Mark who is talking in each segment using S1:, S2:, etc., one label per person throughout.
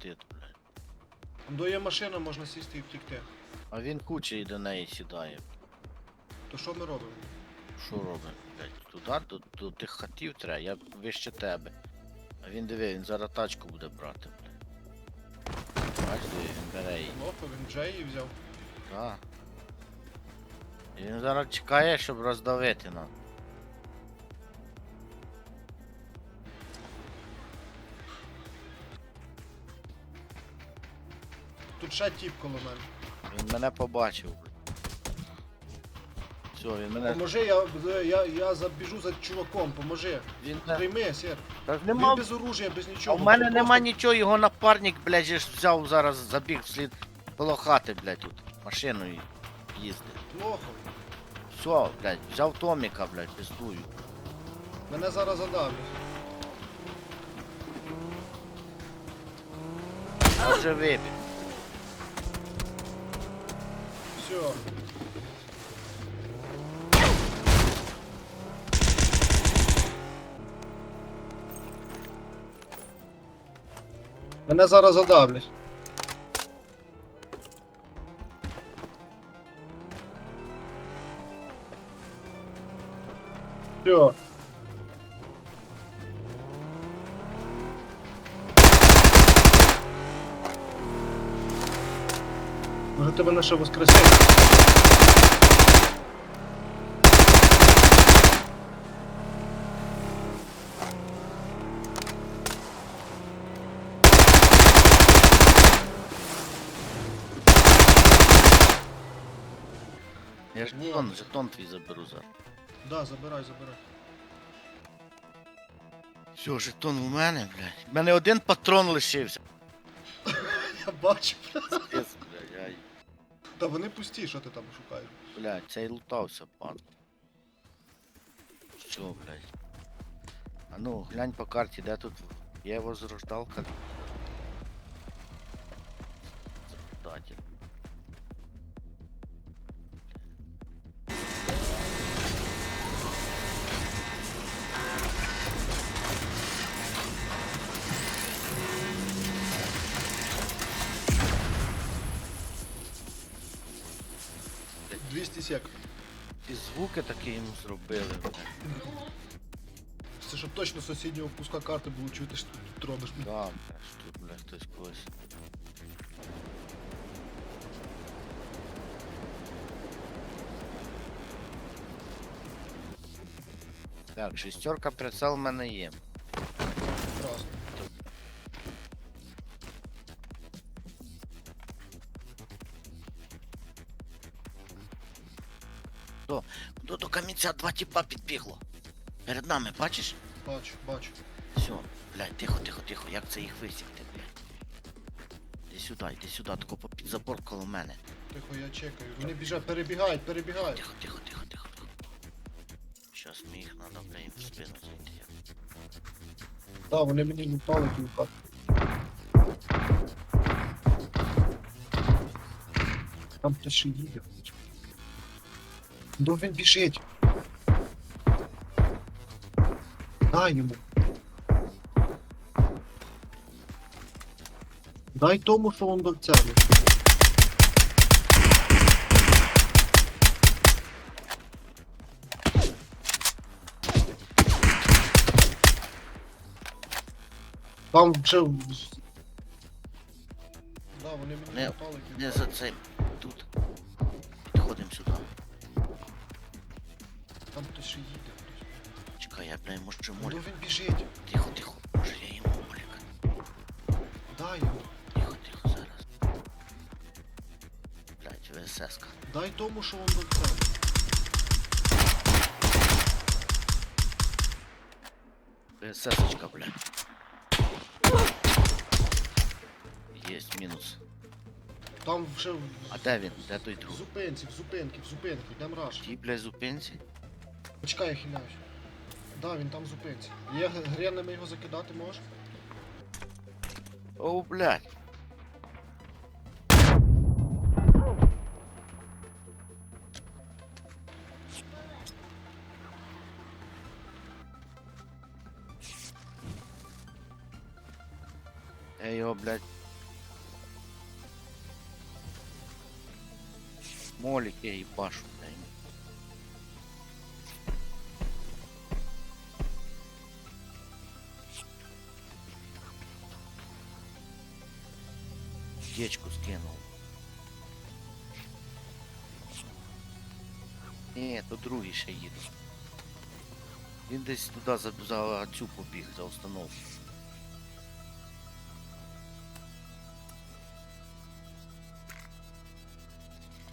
S1: втит, блядь.
S2: Там до є машина, можна сісти і втікти.
S1: А він кучий до неї сідає.
S2: То що ми робимо?
S1: Що робить, блядь? Туди, до, до тих хатів треба, я вище тебе. А він диви, він зараз тачку буде брати, блядь. Бачиш, диви, він бере її.
S2: Лохо, він вже її взяв.
S1: Так. І він зараз чекає, щоб роздавити нам.
S2: Тут ще тіп коло мене.
S1: Він мене побачив. Все, він мене.
S2: Поможи, я, я, я забіжу за чуваком, поможи.
S1: Він не.
S2: Прийми, сер.
S1: Та ж
S2: Він
S1: нема.
S2: без оружия, без
S1: А
S2: нічого.
S1: в мене нема
S2: просто-
S1: нічого, його напарник, блядь, же ж взяв зараз, забіг вслід коло хати, блядь, тут. Машиною їздить.
S2: Плохо.
S1: Все, блядь, взяв Томіка, блядь, пиздую.
S2: Мене зараз задавлять.
S1: Я вже вибіг.
S2: Все. Мене зараз задавлять. Все. Тебе наше воскресенье?
S1: Я ж жетон, жетон твій заберу зараз.
S2: Да, забирай, забирай.
S1: Все, жетон у мене, блядь. У мене один патрон лишився.
S2: Я бачу.
S1: Блядь.
S2: Та вони пусті, що ти там шукаєш?
S1: Блядь, цей лутався, пан. Що, блядь? А ну, глянь по карті, де тут є возрождалка. Запитатель.
S2: — 200 сек.
S1: І звуки такі йому зробили.
S2: Це щоб точно сусіднього куска карти було чути, що ти тут робиш.
S1: Да, що тут, блядь, хтось когось. Так, шестерка прицел в мене є. До два тіпа підбігло. Перед нами, бачиш?
S2: Бачу, бачу.
S1: Все, блядь, тихо, тихо, тихо, як це їх висікти, блядь. Іди сюди, іди сюди, тако під забор коло мене.
S2: Тихо, я чекаю. Вони біжать, перебігають, перебігають.
S1: Тихо, тихо, тихо, тихо, тихо. Щас ми їх надо, блядь, їм в спину зайти.
S2: Так, вони мені лутали кілька. Там хтось ще їде. Ну він біжить. Дай йому. Дай тому, що він до цели. Там вже... Да, вони мені
S1: Не-
S2: кілька.
S1: Не за цим. Тут. Підходимо сюди.
S2: Там хтось ще їде.
S1: Чекай, я, блядь, може чи
S2: Ну він біжить.
S1: Тихо, тихо. Може я йому молік.
S2: Дай йому.
S1: Тихо, тихо, зараз. Блядь, ВСС-ка.
S2: Дай тому, що він до цели.
S1: ВСС-очка, блядь. Єсть, мінус.
S2: Там вже в
S1: А де він? Де той
S2: в
S1: друг?
S2: зупинці, в зупинці, в зупинці, йдем раш.
S1: Ті, блядь, зупинці?
S2: Почекай, я хиляюсь. Да, він там зупиниться. Є гренами його закидати можеш?
S1: О, блядь. Я його, блядь. Молики ебашу, блядь. Дечку скинув. Ні, то другий ще їде. Він десь туди за, за цю побіг, за установку.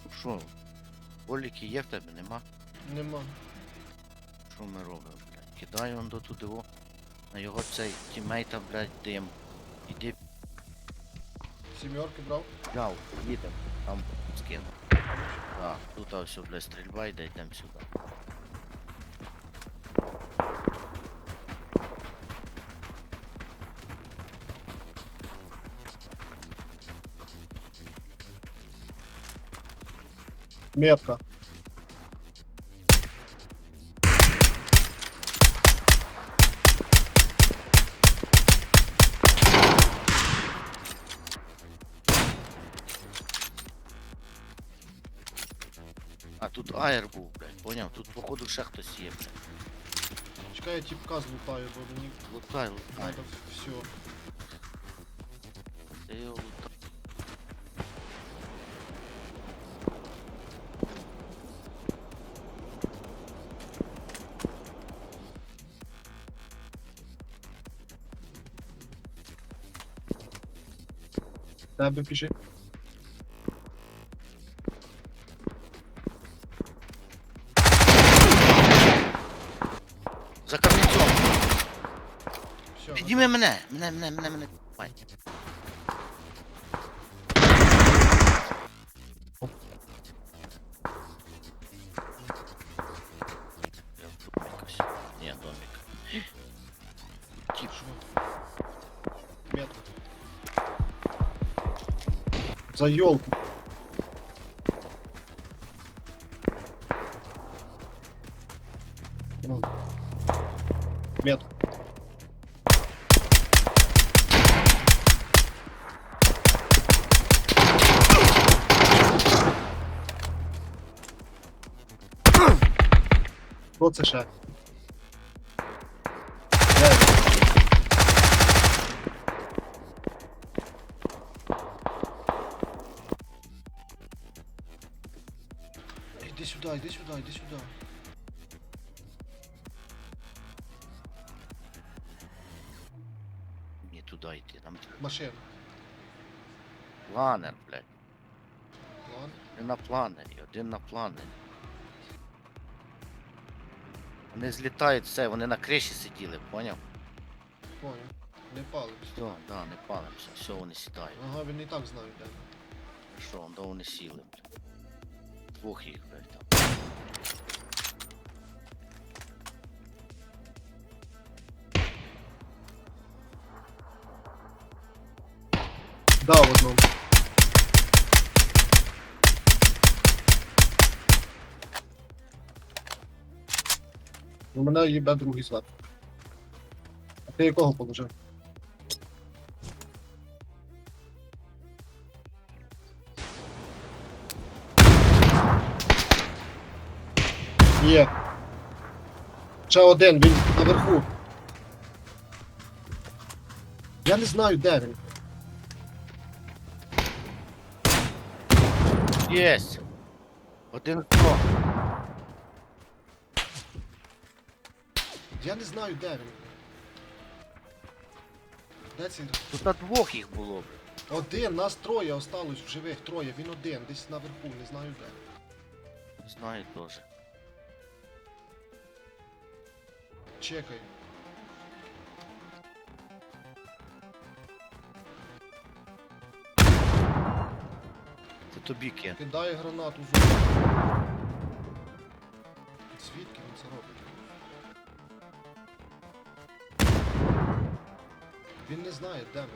S1: Ну Що, боліки є в тебе, нема?
S2: Нема.
S1: Що ми робимо, блядь? Кидаю он до туди, о. На його цей тімейта, блядь, дим. Іди
S2: Сімерки брав.
S1: взяв, їдем, там скину. Так, тут а, все, блядь, стрільба йде, йдемо сюди.
S2: Метка.
S1: тут аєр був, блядь, поняв? Тут походу ще хтось є, блядь.
S2: Чекай, я тіпка злутаю, бо мені
S1: Лутай, лутай.
S2: надо все.
S1: Ти його лутай.
S2: Тебе біжи. Все.
S1: Підніми мене! Мене, мене, мене, мене. Пай. Я в домик ось. Ні, домик. Тіп.
S2: Метка. За елку. Метка. Хто це ще? Де? Іди сюди, іди сюди, іди сюди.
S1: Ні, туди йти. Там
S2: Машина.
S1: планер, блядь.
S2: Ладно.
S1: Не на планері, один на планері. Вони злітають все, вони на криші сиділи, поняв?
S2: Понял. Не палився.
S1: Все, да, не палимося, все, вони сідають.
S2: Ага, він і так знає, де.
S1: Що, да вони сіли, блядь. Двох їх, блядь, там.
S2: Да, в одному. У мене їбе другий злад. А ти якого положив? Є. Ще один, він наверху. Я не знаю, де він.
S1: Єсть! Один
S2: Я не знаю, де він. Де цей?
S1: Тут на двох їх було, блядь.
S2: Один, нас троє осталось в живих, троє, він один, десь наверху, не знаю де.
S1: Не знаю теж.
S2: Чекай.
S1: Це тобі кен.
S2: Кидає гранату з. Звідки він це робить? Він не знає, де ми.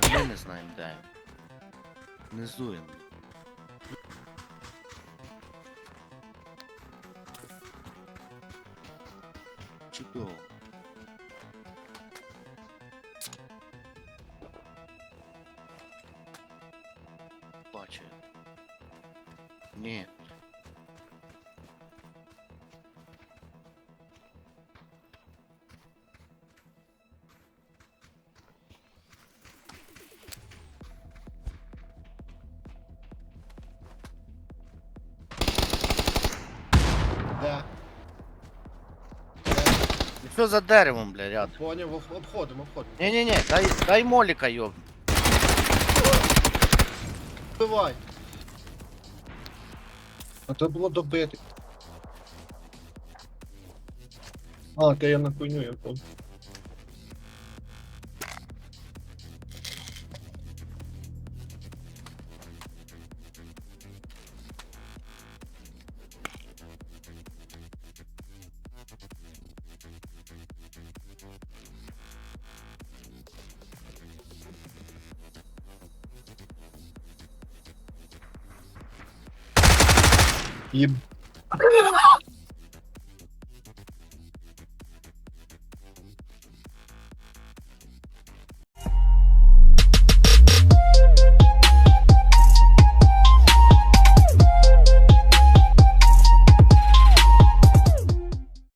S1: Та ми не знаємо де. він. Внизу він. Чудово. Бачу. я. Ні. І що за деревом, бля, рядом?
S2: Поняв, об- обходимо, обходимо.
S1: Ні-ні-ні, дай, дай моліка, йоб.
S2: Вбивай. А треба було добити. А, та я на хуйню, я понял. E.